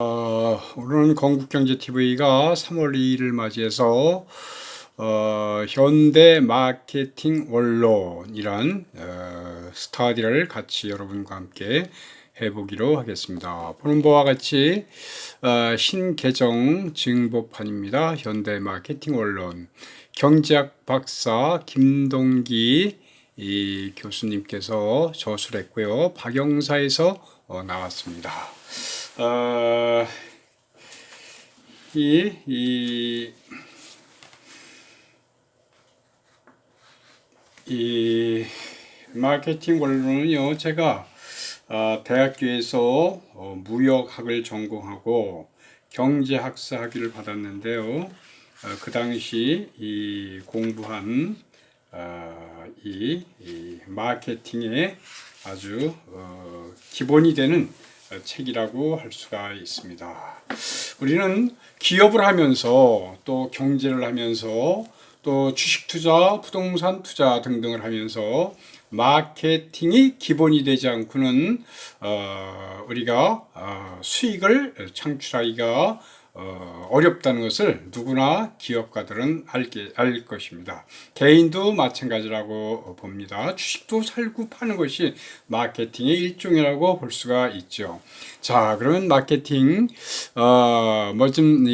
어, 오늘은 건국경제TV가 3월 2일을 맞이해서 어, 현대 마케팅 원론이란 어, 스타디를 같이 여러분과 함께 해보기로 하겠습니다. 보는 바와 같이 어, 신개정 증보판입니다. 현대 마케팅 원론 경제학 박사 김동기 이 교수님께서 저술을 했고요. 박영사에서 어, 나왔습니다. 어, 이, 이, 이 마케팅 원론은요, 제가 어, 대학교에서 어, 무역학을 전공하고 경제학사 학위를 받았는데요. 어, 그 당시 이 공부한 어, 이, 이 마케팅의 아주 어, 기본이 되는 어, 책이라고 할 수가 있습니다. 우리는 기업을 하면서 또 경제를 하면서 또 주식 투자, 부동산 투자 등등을 하면서 마케팅이 기본이 되지 않고는 어, 우리가 어, 수익을 창출하기가 어, 어렵다는 것을 누구나 기업가들은 알게, 알 것입니다. 개인도 마찬가지라고 봅니다. 주식도 살고 파는 것이 마케팅의 일종이라고 볼 수가 있죠. 자, 그러면 마케팅, 어, 뭐좀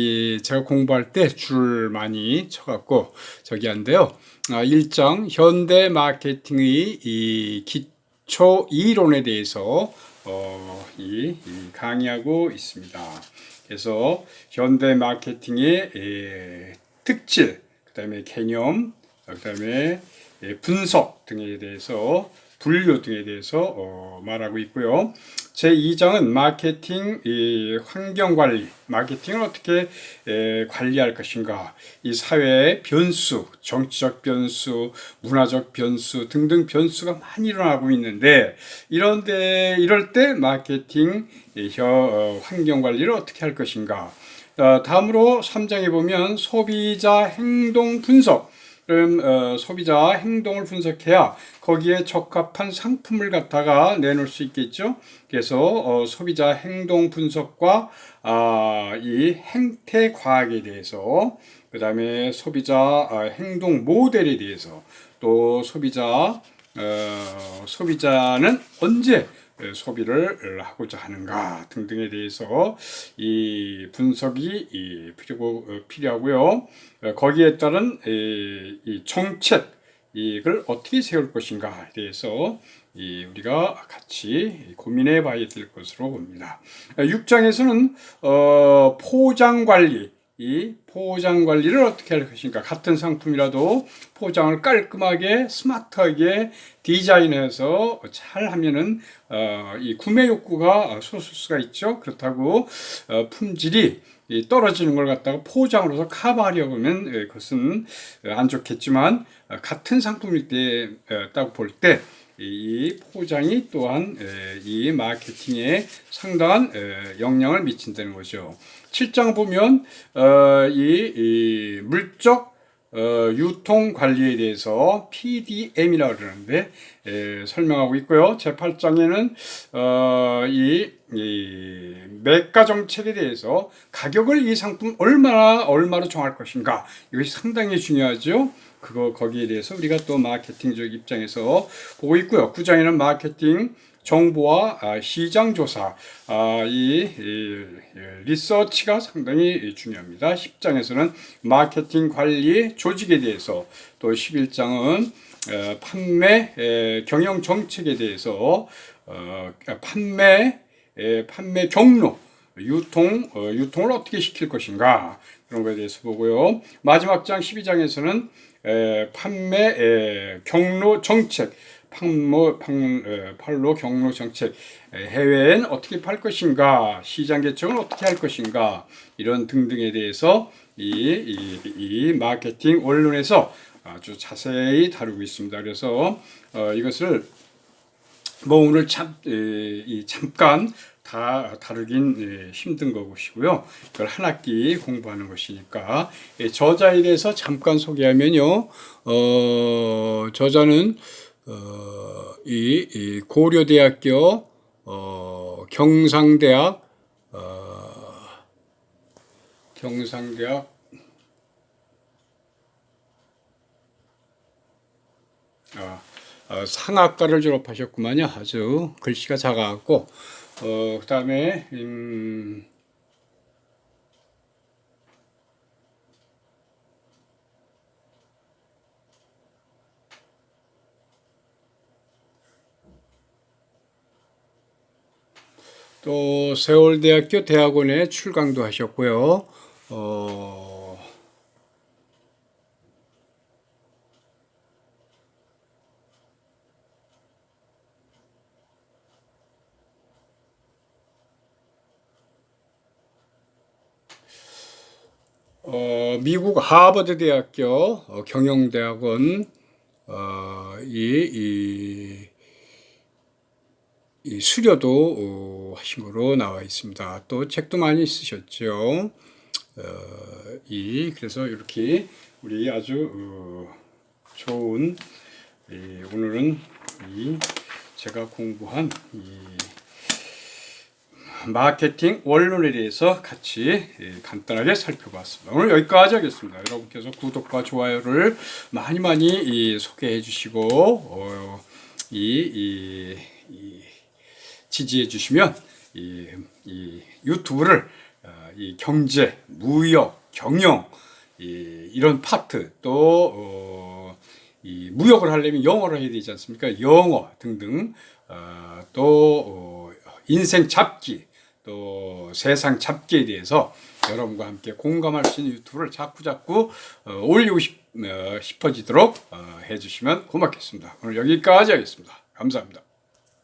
제가 공부할 때 줄 많이 쳐갖고 저기 한데요. 어, 일정 현대 마케팅의 이 기초 이론에 대해서 어, 이, 이 강의하고 있습니다. 그래서 현대 마케팅의 에, 특질, 그 다음에 개념, 그 다음에 에, 분석 등에 대해서 분류 등에 대해서 어, 말하고 있고요. 제 2장은 마케팅 환경 관리, 마케팅을 어떻게 에, 관리할 것인가, 이 사회의 변수, 정치적 변수, 문화적 변수 등등 변수가 많이 일어나고 있는데 이런데 이럴 때 마케팅 혀, 어, 환경 관리를 어떻게 할 것인가. 어, 다음으로 3장에 보면 소비자 행동 분석. 그럼 어, 소비자 행동을 분석해야 거기에 적합한 상품을 갖다가 내놓을 수 있겠죠. 그래서 어, 소비자 행동 분석과 아, 이 행태 과학에 대해서 그 다음에 소비자 아, 행동 모델에 대해서 또 소비자 어, 소비자는 언제 소비를 하고자 하는가 등등에 대해서 이 분석이 필요하고요. 거기에 따른 이 정책 이걸 어떻게 세울 것인가에 대해서 우리가 같이 고민해 봐야 될 것으로 봅니다. 6장에서는 어, 포장 관리 이 포장 관리를 어떻게 할 것인가. 같은 상품이라도 포장을 깔끔하게 스마트하게 디자인해서 잘 하면은 어, 이 구매 욕구가 솟을 수가 있죠. 그렇다고 어, 품질이 떨어지는 걸 갖다가 포장으로서 커버하려고 하면 예, 그것은 안 좋겠지만 어, 같은 상품일 때딱 볼때 어, 이 포장이 또한 이 마케팅에 상당한 영향을 미친다는 거죠. 7장 보면 어, 이, 물적 유통 관리에 대해서 PDM이라고 그러는데 설명하고 있고요. 제 8장에는 이, 이 매가 정책에 대해서 가격을 이 상품 얼마나 얼마로 정할 것인가 이것이 상당히 중요하죠. 그거 거기에 대해서 우리가 또 마케팅적 입장에서 보고 있고요. 9장에는 마케팅 정보와 아, 시장 조사 아, 이, 리서치가 상당히 중요합니다. 10장에서는 마케팅 관리 조직에 대해서 또 11장은 어, 판매 경영 정책에 대해서 어, 판매 판매 경로 유통 어, 유통을 어떻게 시킬 것인가 그런 것에 대해서 보고요. 마지막 장 12장에서는 에, 판매 에, 경로 정책, 판로, 판, 에, 판로 경로 정책, 에, 해외엔 어떻게 팔 것인가, 시장 개척은 어떻게 할 것인가, 이런 등등에 대해서 이, 이, 이 마케팅 원론에서 아주 자세히 다루고 있습니다. 그래서 어, 이것을 뭐 오늘 참, 에, 이 잠깐 다 다루긴 예, 힘든 것이고요. 이걸 한 학기 공부하는 것이니까 예, 저자에 대해서 잠깐 소개하면요. 어, 저자는 어, 이, 이 고려대학교 어, 경상대학 어, 경상대학 아, 어, 상학과를 졸업하셨구만요. 아주 글씨가 작아갖고 어, 그 다음에 음, 또 세월대학교 대학원에 출강도 하셨고요. 어, 어, 미국 하버드 대학교 어, 경영대학원 어, 이, 이, 이 수료도 어, 하신 거로 나와 있습니다. 또 책도 많이 쓰셨죠. 어, 이 그래서 이렇게 우리 아주 어, 좋은 이, 오늘은 이 제가 공부한 이 마케팅 원론에 대해서 같이 예, 간단하게 살펴봤습니다. 오늘 여기까지 하겠습니다. 여러분께서 구독과 좋아요를 많이 많이 이, 소개해 주시고 어, 이, 지지해 주시면 이, 이 유튜브를 어, 이 경제, 무역, 경영 이, 이런 파트 또 어, 이 무역을 하려면 영어를 해야 되지 않습니까? 영어 등등 어, 또 어, 인생 잡기 또 세상 잡기에 대해서 여러분과 함께 공감할 수 있는 유튜브를 자꾸 자꾸 어, 올리고 싶, 어, 싶어지도록 어, 해주시면 고맙겠습니다. 오늘 여기까지 하겠습니다. 감사합니다.